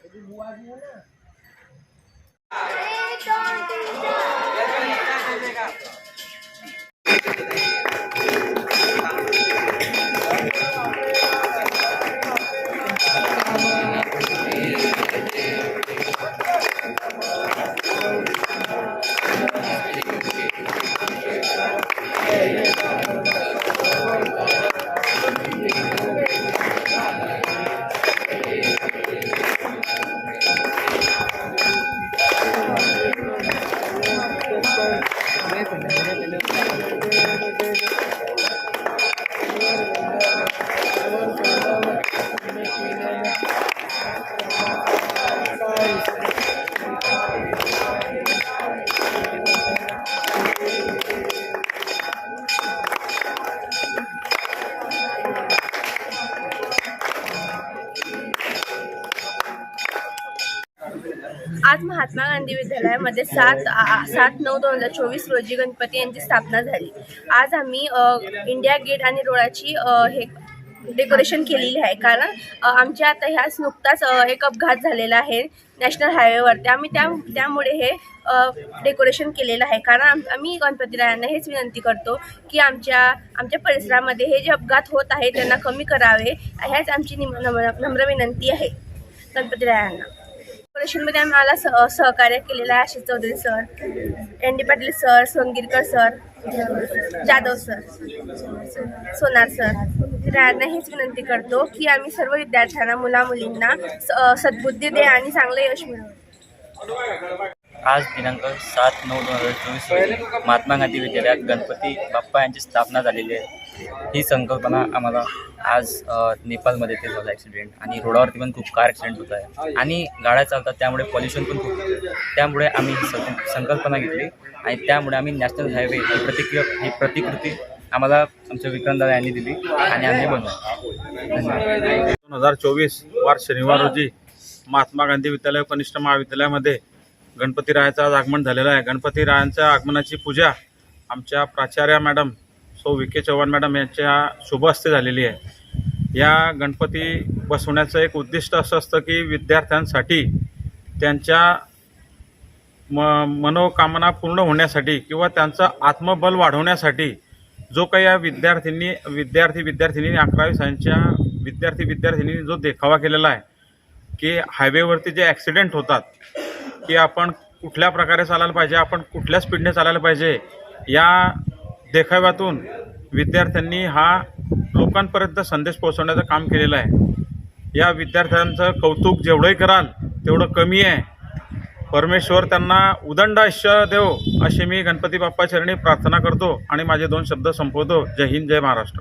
Pwede buwag mo na. Hey, don't do that! आज महात्मा गांधी विद्यालयामध्ये सात आ- सात नऊ दोन हजार चोवीस रोजी गणपती यांची स्थापना झाली. आज आम्ही इंडिया गेट आणि रोडाची हे डेकोरेशन केलेली आहे. कारण आमच्या आता ह्याच नुकताच एक अपघात झालेला आहे नॅशनल हायवेवरती. आम्ही त्या त्यामुळे हे डेकोरेशन केलेलं आहे. कारण आम आम्ही गणपतीरायांना हेच विनंती करतो की आमच्या आमच्या परिसरामध्ये हे जे अपघात होत आहे त्यांना कमी करावे. ह्याच आमची निम नम्र नम्र विनंती आहे गणपतीरायांना. डेकोरेशनमध्ये आम्हाला सह सहकार्य केलेलं आहे Ashish Chaudhari sir N D Patil sir Songirkar sir Jadhav sir Sonar sir. त्यांना हीच विनंती करतो की आम्ही सर्व विद्यार्थ्यांना मुला मुलींना स- सद्बुद्धी दे आणि चांगलं यश मिळवू. आज दिनांक सात नऊ दोन हजार चोवीस रोजी महात्मा गांधी विद्यालयात गणपती बाप्पा यांची स्थापना झालेली आहे. ही संकल्पना आम्हाला आज नेपाळमध्ये ते झालं ॲक्सिडेंट आणि रोडावरती पण खूप कार ॲक्सिडेंट होत आहे. आणि गाड्या चालतात त्यामुळे पॉल्युशन पण खूप होतं. त्यामुळे आम्ही ही सं- संकल्पना घेतली. आणि त्यामुळे आम्ही नॅशनल हायवे ही प्रतिक्रिया ही प्रतिकृती आम्हाला आमच्या विक्रमदादा यांनी दिली. आणि आम्ही बनवली दोन हजार चोवीस वार शनिवार रोजी महात्मा गांधी विद्यालय कनिष्ठ महाविद्यालयामध्ये गणपतीरायाचं आज आगमन झालेलं आहे. गणपतीरायांच्या आगमनाची पूजा आमच्या प्राचार्या मॅडम सो विखे चव्हाण मॅडम यांच्या शुभ हस्ते झालेली आहे. या गणपती बसवण्याचं एक उद्दिष्ट असं असतं की विद्यार्थ्यांसाठी त्यांच्या म मनोकामना पूर्ण होण्यासाठी किंवा त्यांचं आत्मबल वाढवण्यासाठी जो काही या विद्यार्थ्यांनी विद्यार्थी विद्यार्थिनींनी अकरावी सायन्सच्या विद्यार्थी विद्यार्थिनींनी जो देखावा केलेला आहे की हायवेवरती जे ॲक्सिडेंट होतात की आपण कुठल्या प्रकारे चालायला पाहिजे आपण कुठल्या स्पीडने चालायला पाहिजे या देखाव्यातून विद्यार्थ्यांनी हा लोकांपर्यंत संदेश पोहोचवण्याचं काम केलेलं आहे. या विद्यार्थ्यांचं कौतुक जेवढंही कराल तेवढं कमी आहे. परमेश्वर त्यांना उदंड आयुष्य देव अशी मी गणपती बाप्पा चरणी प्रार्थना करतो आणि माझे दोन शब्द संपवतो. जय हिंद जय महाराष्ट्र.